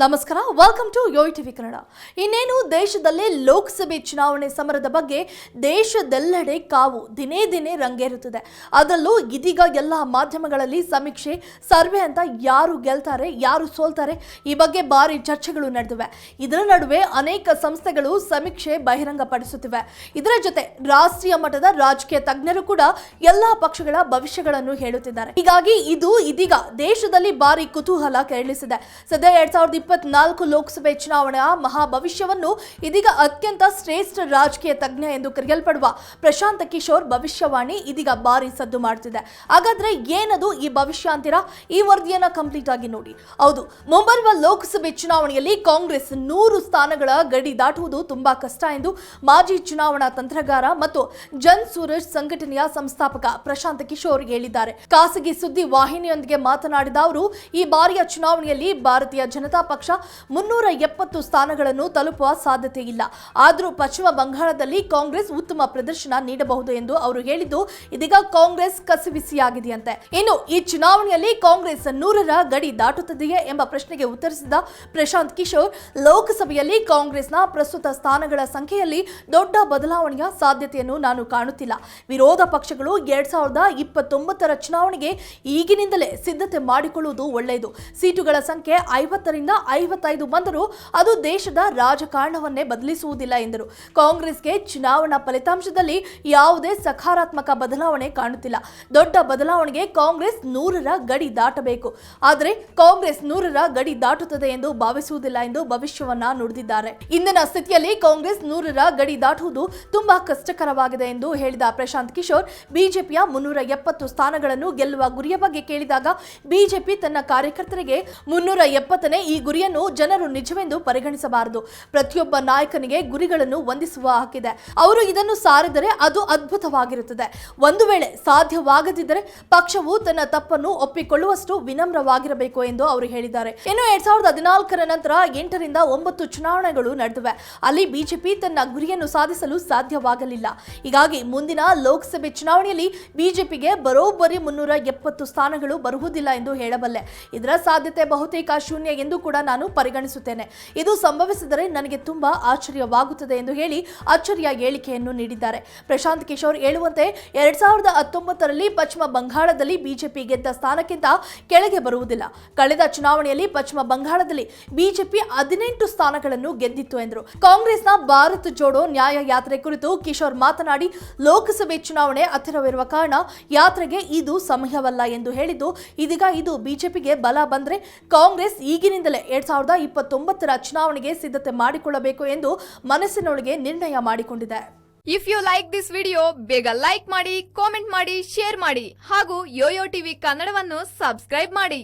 ನಮಸ್ಕಾರ welcome to YoYo TV Kannada ಇನ್ನೇನು ದೇಶದಲ್ಲಿ ಲೋಕಸಭೆ ಚುನಾವಣೆ ಸಮರದ ಬಗ್ಗೆ ದೇಶದೆಲ್ಲೆಡೆ ಕಾವು ದಿನೇ ದಿನೇ ರಂಗೇರುತ್ತದೆ. ಅದರಲ್ಲೂ ಇದೀಗ ಎಲ್ಲ ಮಾಧ್ಯಮಗಳಲ್ಲಿ ಸಮೀಕ್ಷೆ, ಸರ್ವೆ ಅಂತ ಯಾರು ಗೆಲ್ತಾರೆ, ಯಾರು ಸೋಲ್ತಾರೆ, ಈ ಬಗ್ಗೆ ಭಾರಿ ಚರ್ಚೆಗಳು ನಡೆದಿವೆ. ಇದರ ನಡುವೆ ಅನೇಕ ಸಂಸ್ಥೆಗಳು ಸಮೀಕ್ಷೆ ಬಹಿರಂಗಪಡಿಸುತ್ತಿವೆ. ಇದರ ಜೊತೆ ರಾಷ್ಟ್ರೀಯ ಮಟ್ಟದ ರಾಜಕೀಯ ತಜ್ಞರು ಕೂಡ ಎಲ್ಲ ಪಕ್ಷಗಳ ಭವಿಷ್ಯಗಳನ್ನು ಹೇಳುತ್ತಿದ್ದಾರೆ. ಹೀಗಾಗಿ ಇದು ಇದೀಗ ದೇಶದಲ್ಲಿ ಭಾರಿ ಕುತೂಹಲ ಕೆರಳಿಸಿದೆ. ಸದ್ಯ ಎರಡ್ ಸಾವಿರದ ಇಪ್ಪತ್ನಾಲ್ಕು ಲೋಕಸಭೆ ಚುನಾವಣೆಯ ಮಹಾಭವಿಷ್ಯವನ್ನು ಇದೀಗ ಅತ್ಯಂತ ಶ್ರೇಷ್ಠ ರಾಜಕೀಯ ತಜ್ಞ ಎಂದು ಕರೆಯಲ್ಪಡುವ ಪ್ರಶಾಂತ ಕಿಶೋರ್ ಭವಿಷ್ಯವಾಣಿ ಇದೀಗ ಭಾರಿ ಸದ್ದು ಮಾಡ್ತಿದೆ. ಹಾಗಾದ್ರೆ ಏನದು ಈ ಭವಿಷ್ಯ ಅಂತೀರಾ? ಈ ವರದಿಯನ್ನ ಕಂಪ್ಲೀಟ್ ಆಗಿ ನೋಡಿ. ಹೌದು, ಮುಂಬರುವ ಲೋಕಸಭೆ ಚುನಾವಣೆಯಲ್ಲಿ ಕಾಂಗ್ರೆಸ್ ನೂರು ಸ್ಥಾನಗಳ ಗಡಿ ದಾಟುವುದು ತುಂಬಾ ಕಷ್ಟ ಎಂದು ಮಾಜಿ ಚುನಾವಣಾ ತಂತ್ರಗಾರ ಮತ್ತು ಜನ್ ಸೂರಜ್ ಸಂಘಟನೆಯ ಸಂಸ್ಥಾಪಕ ಪ್ರಶಾಂತ್ ಕಿಶೋರ್ ಹೇಳಿದ್ದಾರೆ. ಖಾಸಗಿ ಸುದ್ದಿ ವಾಹಿನಿಯೊಂದಿಗೆ ಮಾತನಾಡಿದ ಅವರು, ಈ ಬಾರಿಯ ಚುನಾವಣೆಯಲ್ಲಿ ಭಾರತೀಯ ಜನತಾ ಮುನ್ನೂರ ಎಪ್ಪತ್ತು ಸ್ಥಾನಗಳನ್ನು ತಲುಪುವ ಸಾಧ್ಯತೆ ಇಲ್ಲ. ಆದರೂ ಪಶ್ಚಿಮ ಬಂಗಾಳದಲ್ಲಿ ಕಾಂಗ್ರೆಸ್ ಉತ್ತಮ ಪ್ರದರ್ಶನ ನೀಡಬಹುದು ಎಂದು ಅವರು ಹೇಳಿದ್ದು, ಇದೀಗ ಕಾಂಗ್ರೆಸ್ ಕಸಿವಿಸಿಯಾಗಿದೆಯಂತೆ. ಇನ್ನು ಈ ಚುನಾವಣೆಯಲ್ಲಿ ಕಾಂಗ್ರೆಸ್ ನೂರರ ಗಡಿ ದಾಟುತ್ತದೆಯೇ ಎಂಬ ಪ್ರಶ್ನೆಗೆ ಉತ್ತರಿಸಿದ ಪ್ರಶಾಂತ್ ಕಿಶೋರ್, ಲೋಕಸಭೆಯಲ್ಲಿ ಕಾಂಗ್ರೆಸ್ನ ಪ್ರಸ್ತುತ ಸ್ಥಾನಗಳ ಸಂಖ್ಯೆಯಲ್ಲಿ ದೊಡ್ಡ ಬದಲಾವಣೆಯ ಸಾಧ್ಯತೆಯನ್ನು ನಾನು ಕಾಣುತ್ತಿಲ್ಲ. ವಿರೋಧ ಪಕ್ಷಗಳು ಎರಡ್ ಸಾವಿರದ ಇಪ್ಪತ್ತೊಂಬತ್ತರ ಚುನಾವಣೆಗೆ ಈಗಿನಿಂದಲೇ ಸಿದ್ಧತೆ ಮಾಡಿಕೊಳ್ಳುವುದು ಒಳ್ಳೆಯದು. ಸೀಟುಗಳ ಸಂಖ್ಯೆ ಐವತ್ತರಿಂದ ಐವತ್ತೈದು ಬಂದರೂ ಅದು ದೇಶದ ರಾಜಕಾರಣವನ್ನೇ ಬದಲಿಸುವುದಿಲ್ಲ ಎಂದರು. ಕಾಂಗ್ರೆಸ್ಗೆ ಚುನಾವಣಾ ಫಲಿತಾಂಶದಲ್ಲಿ ಯಾವುದೇ ಸಕಾರಾತ್ಮಕ ಬದಲಾವಣೆ ಕಾಣುತ್ತಿಲ್ಲ. ದೊಡ್ಡ ಬದಲಾವಣೆಗೆ ಕಾಂಗ್ರೆಸ್ ನೂರರ ಗಡಿ ದಾಟಬೇಕು. ಆದರೆ ಕಾಂಗ್ರೆಸ್ ನೂರರ ಗಡಿ ದಾಟುತ್ತದೆ ಎಂದು ಭಾವಿಸುವುದಿಲ್ಲ ಎಂದು ಭವಿಷ್ಯವನ್ನ ನುಡಿದಿದ್ದಾರೆ. ಇಂದಿನ ಸ್ಥಿತಿಯಲ್ಲಿ ಕಾಂಗ್ರೆಸ್ ನೂರರ ಗಡಿ ದಾಟುವುದು ತುಂಬಾ ಕಷ್ಟಕರವಾಗಿದೆ ಎಂದು ಹೇಳಿದ ಪ್ರಶಾಂತ್ ಕಿಶೋರ್, ಬಿಜೆಪಿಯ ಮುನ್ನೂರ ಎಪ್ಪತ್ತು ಸ್ಥಾನಗಳನ್ನು ಗೆಲ್ಲುವ ಗುರಿಯ ಬಗ್ಗೆ ಕೇಳಿದಾಗ ಬಿಜೆಪಿ ತನ್ನ ಕಾರ್ಯಕರ್ತರಿಗೆ ಮುನ್ನೂರ ಎಪ್ಪತ್ತನೇ ಈ ಗುರಿಯನ್ನು ಜನರು ನಿಜವೆಂದು ಪರಿಗಣಿಸಬಾರದು. ಪ್ರತಿಯೊಬ್ಬ ನಾಯಕನಿಗೆ ಗುರಿಗಳನ್ನು ವಂದಿಸುವ ಹಾಕಿದೆ ಅವರು ಇದನ್ನು ಸಾರಿದರೆ ಅದು ಅದ್ಭುತವಾಗಿರುತ್ತದೆ. ಒಂದು ವೇಳೆ ಸಾಧ್ಯವಾಗದಿದ್ದರೆ ಪಕ್ಷವು ತನ್ನ ತಪ್ಪನ್ನು ಒಪ್ಪಿಕೊಳ್ಳುವಷ್ಟು ವಿನಮ್ರವಾಗಿರಬೇಕು ಎಂದು ಅವರು ಹೇಳಿದ್ದಾರೆ. ಇನ್ನು ಎರಡ್ ಸಾವಿರದ ಹದಿನಾಲ್ಕರ ನಂತರ ಎಂಟರಿಂದ ಒಂಬತ್ತು ಚುನಾವಣೆಗಳು ನಡೆದಿವೆ. ಅಲ್ಲಿ ಬಿಜೆಪಿ ತನ್ನ ಗುರಿಯನ್ನು ಸಾಧಿಸಲು ಸಾಧ್ಯವಾಗಲಿಲ್ಲ. ಹೀಗಾಗಿ ಮುಂದಿನ ಲೋಕಸಭೆ ಚುನಾವಣೆಯಲ್ಲಿ ಬಿಜೆಪಿಗೆ ಬರೋಬ್ಬರಿ ಮುನ್ನೂರ ಎಪ್ಪತ್ತು ಸ್ಥಾನಗಳು ಬರುವುದಿಲ್ಲ ಎಂದು ಹೇಳಬಲ್ಲೆ. ಇದರ ಸಾಧ್ಯತೆ ಬಹುತೇಕ ಶೂನ್ಯ ಎಂದು ಕೂಡ ನಾನು ಪರಿಗಣಿಸುತ್ತೇನೆ. ಇದು ಸಂಭವಿಸಿದರೆ ನನಗೆ ತುಂಬಾ ಆಶ್ಚರ್ಯವಾಗುತ್ತದೆ ಎಂದು ಹೇಳಿ ಅಚ್ಚರಿಯ ಹೇಳಿಕೆಯನ್ನು ನೀಡಿದ್ದಾರೆ. ಪ್ರಶಾಂತ್ ಕಿಶೋರ್ ಹೇಳುವಂತೆ ಎರಡ್ ಸಾವಿರದ ಹತ್ತೊಂಬತ್ತರಲ್ಲಿ ಪಶ್ಚಿಮ ಬಂಗಾಳದಲ್ಲಿ ಬಿಜೆಪಿ ಗೆದ್ದ ಸ್ಥಾನಕ್ಕಿಂತ ಕೆಳಗೆ ಬರುವುದಿಲ್ಲ. ಕಳೆದ ಚುನಾವಣೆಯಲ್ಲಿ ಪಶ್ಚಿಮ ಬಂಗಾಳದಲ್ಲಿ ಬಿಜೆಪಿ ಹದಿನೆಂಟು ಸ್ಥಾನಗಳನ್ನು ಗೆದ್ದಿತ್ತು ಎಂದರು. ಕಾಂಗ್ರೆಸ್ನ ಭಾರತ್ ಜೋಡೋ ನ್ಯಾಯ ಯಾತ್ರೆ ಕುರಿತು ಕಿಶೋರ್ ಮಾತನಾಡಿ, ಲೋಕಸಭೆ ಚುನಾವಣೆ ಹತ್ತಿರವಿರುವ ಕಾರಣ ಯಾತ್ರೆಗೆ ಇದು ಸಮಯವಲ್ಲ ಎಂದು ಹೇಳಿದ್ದು, ಇದೀಗ ಇದು ಬಿಜೆಪಿಗೆ ಬಲ ಬಂದ್ರೆ ಕಾಂಗ್ರೆಸ್ ಈಗಿನಿಂದಲೇ ಎರಡ್ ಸಾವಿರದ ಇಪ್ಪತ್ತೊಂಬತ್ತರ ಚುನಾವಣೆಗೆ ಸಿದ್ಧತೆ ಮಾಡಿಕೊಳ್ಳಬೇಕು ಎಂದು ಮನಸ್ಸಿನೊಳಗೆ ನಿರ್ಣಯ ಮಾಡಿಕೊಂಡಿದೆ. If you like this video ಬೇಗ ಲೈಕ್ ಮಾಡಿ ಕಾಮೆಂಟ್ ಮಾಡಿ ಶೇರ್ ಮಾಡಿ ಹಾಗೂ ಯೋಯೋ ಟಿವಿ ಕನ್ನಡವನ್ನು ಸಬ್ಸ್ಕ್ರೈಬ್ ಮಾಡಿ.